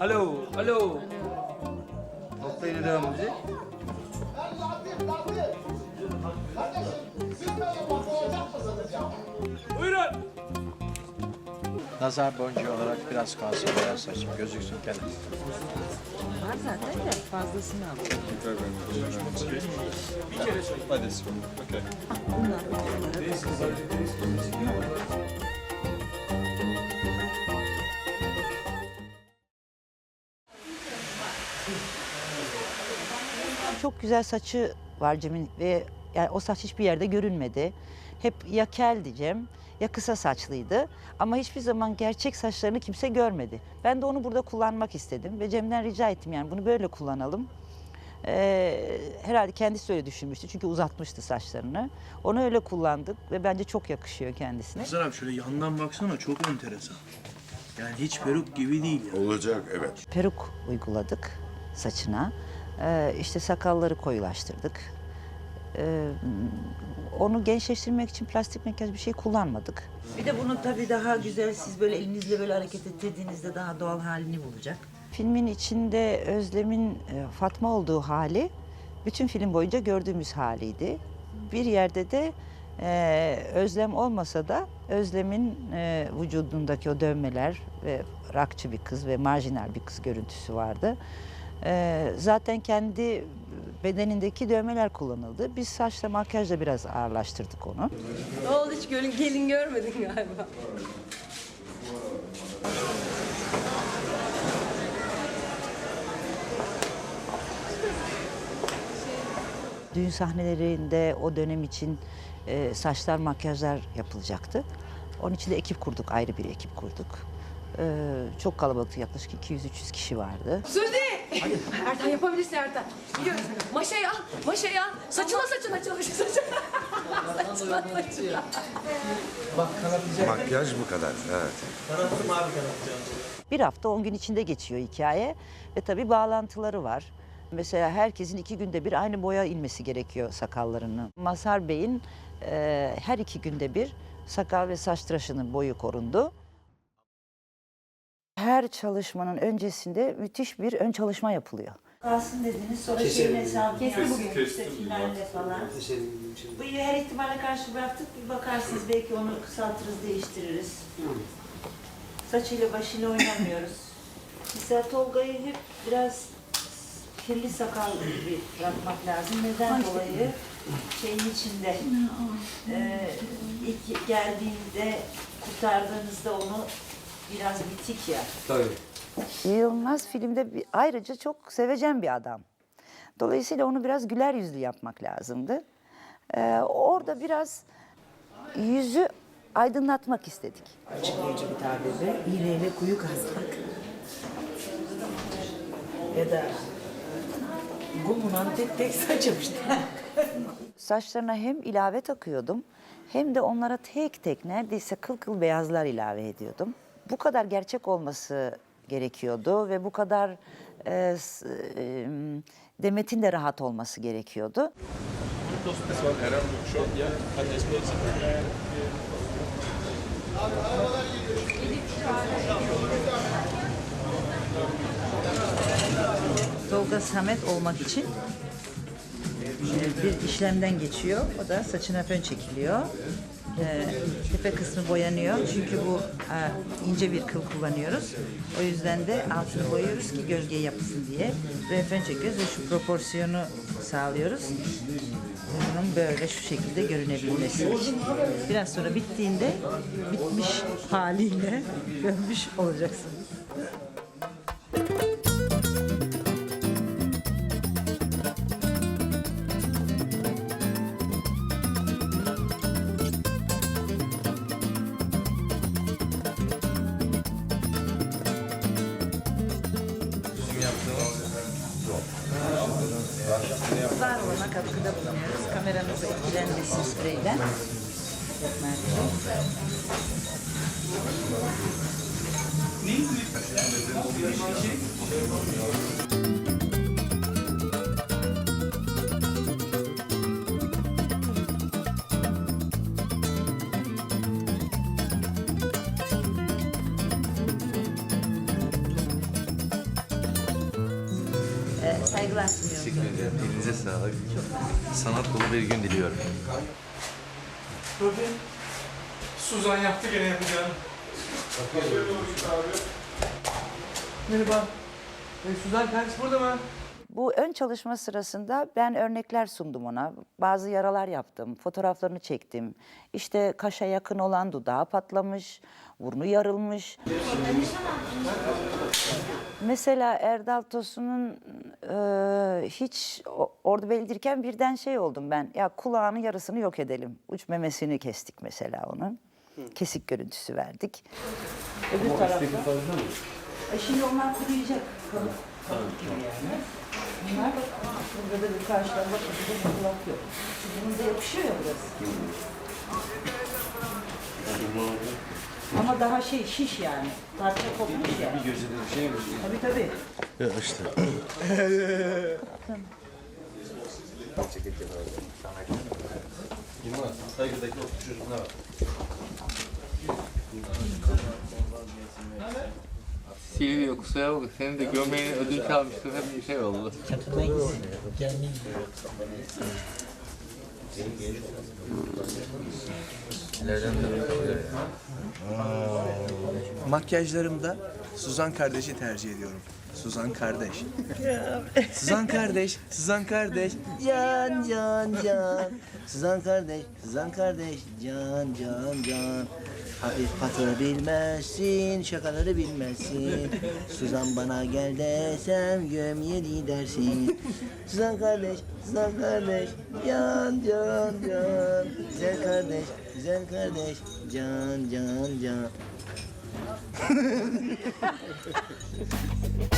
Alo, alo. Hafta yine devam edecek. Buyurun. Nazar boncuğu olarak biraz kalsın beyaz saçım gözüksün kendim. Var zaten de fazlasını al. Bunlar bunlara Çok güzel saçı var Cem'in ve yani o saç hiçbir yerde görünmedi. Hep ya kel diyeceğim ya kısa saçlıydı ama hiçbir zaman gerçek saçlarını kimse görmedi. Ben de onu burada kullanmak istedim ve Cem'den rica ettim yani bunu böyle kullanalım. Ee, herhalde kendisi öyle düşünmüştü çünkü uzatmıştı saçlarını. Onu öyle kullandık ve bence çok yakışıyor kendisine. Hazar abi şöyle yandan baksana çok enteresan. Yani hiç peruk gibi değil ya. Olacak evet. peruk uyguladık saçına. Ee, işte sakalları koyulaştırdık. Ee, onu gençleştirmek için plastik makyaj bir şey kullanmadık. Bir de bunu tabii daha güzel siz böyle elinizle böyle hareket ettirdiğinizde daha doğal halini bulacak. Filmin içinde Özlem'in e, Fatma olduğu hali bütün film boyunca gördüğümüz haliydi. Bir yerde de e, Özlem olmasa da Özlem'in e, vücudundaki o dövmeler ve rakçı bir kız ve marjinal bir kız görüntüsü vardı. E, zaten kendi bedenindeki dövmeler kullanıldı. Biz saçla makyajla biraz ağırlaştırdık onu. Ne oldu hiç gelin, gelin görmedin galiba. Düğün sahnelerinde o dönem için e, saçlar, makyajlar yapılacaktı. Onun için de ekip kurduk, ayrı bir ekip kurduk. E, çok kalabalıktı, yaklaşık 200-300 kişi vardı. Suzi! Ertan yapabilirsin Ertan. Gidiyoruz. Maşayı al, maşayı al. Saçına saçına çalış. Saçına. saçına saçına. Makyaj bu kadar. Evet. Bir hafta 10 gün içinde geçiyor hikaye ve tabii bağlantıları var. Mesela herkesin iki günde bir aynı boya inmesi gerekiyor sakallarını. Mazhar Bey'in e, her iki günde bir sakal ve saç tıraşının boyu korundu. Her çalışmanın öncesinde müthiş bir ön çalışma yapılıyor. Kalsın dediniz sonra şeyin hesabını yaptık. İşte finalde falan. Bu her ihtimale karşı bıraktık. Bir bakarsınız belki onu kısaltırız, değiştiririz. Saçıyla başıyla oynamıyoruz. Mesela Tolga'yı hep biraz kirli sakal gibi bırakmak lazım. Neden dolayı? Şeyin içinde. Ee, ilk geldiğinde kurtardığınızda onu biraz bitik ya. Tabii. Yılmaz filmde bir, ayrıca çok sevecen bir adam. Dolayısıyla onu biraz güler yüzlü yapmak lazımdı. Ee, orada biraz yüzü aydınlatmak istedik. açıklayıcı bir tabirle iğneyle kuyu kazmak. Ya da gumunan tek tek saçmışlar. Saçlarına hem ilave takıyordum hem de onlara tek tek neredeyse kıl kıl beyazlar ilave ediyordum. Bu kadar gerçek olması gerekiyordu ve bu kadar e, e, Demet'in de rahat olması gerekiyordu. Tolga Samet olmak için bir işlemden geçiyor. O da saçına fön çekiliyor. E, tepe kısmı boyanıyor. Çünkü bu e, ince bir kıl kullanıyoruz. O yüzden de altını boyuyoruz ki gölge yapsın diye. Ve fön çekiyoruz ve şu proporsiyonu sağlıyoruz. Bunun böyle şu şekilde görünebilmesi için. Biraz sonra bittiğinde bitmiş haliyle görmüş olacaksınız. Var olana katkıda bulunuyoruz. Kameranızı etkilenmesin spreyle. Çok Saygılar sunuyorum. Teşekkür ederim. Elinize sağlık. Sanat dolu bir gün diliyorum. Suzan yaptı gene yapacağını. Merhaba. E, Suzan kendisi burada mı? Bu ön çalışma sırasında ben örnekler sundum ona. Bazı yaralar yaptım, fotoğraflarını çektim. İşte kaşa yakın olan dudağı patlamış, burnu yarılmış. Mesela Erdal Tosun'un e, hiç orada belirtirken birden şey oldum ben. Ya kulağının yarısını yok edelim. Uç memesini kestik mesela onun. Kesik görüntüsü verdik. Öbür tarafta. E şimdi onlar kuruyacak. Kalıp, kalıp gibi yani. Bunlar burada da bir karşıdan bakın burada bir kulak yok. Bunun da yapışıyor ya burası. Ama daha şey şiş yani. Parça kopmuş yani. Bir gözünde bir şey mi? Tabii tabii. Silvio kusura bakma senin de gömleğini ödünç almıştım hep bir şey oldu. Makyajlarımda Suzan kardeşi tercih ediyorum. Suzan kardeş. Suzan kardeş, Suzan kardeş. Can can can. Suzan kardeş, Suzan kardeş. Can can can. Hafif patı bilmezsin, şakaları bilmezsin. Suzan bana gel desem göm yedi dersin. Suzan kardeş, Suzan kardeş. Can can can. Güzel kardeş, güzel kardeş. Can can can.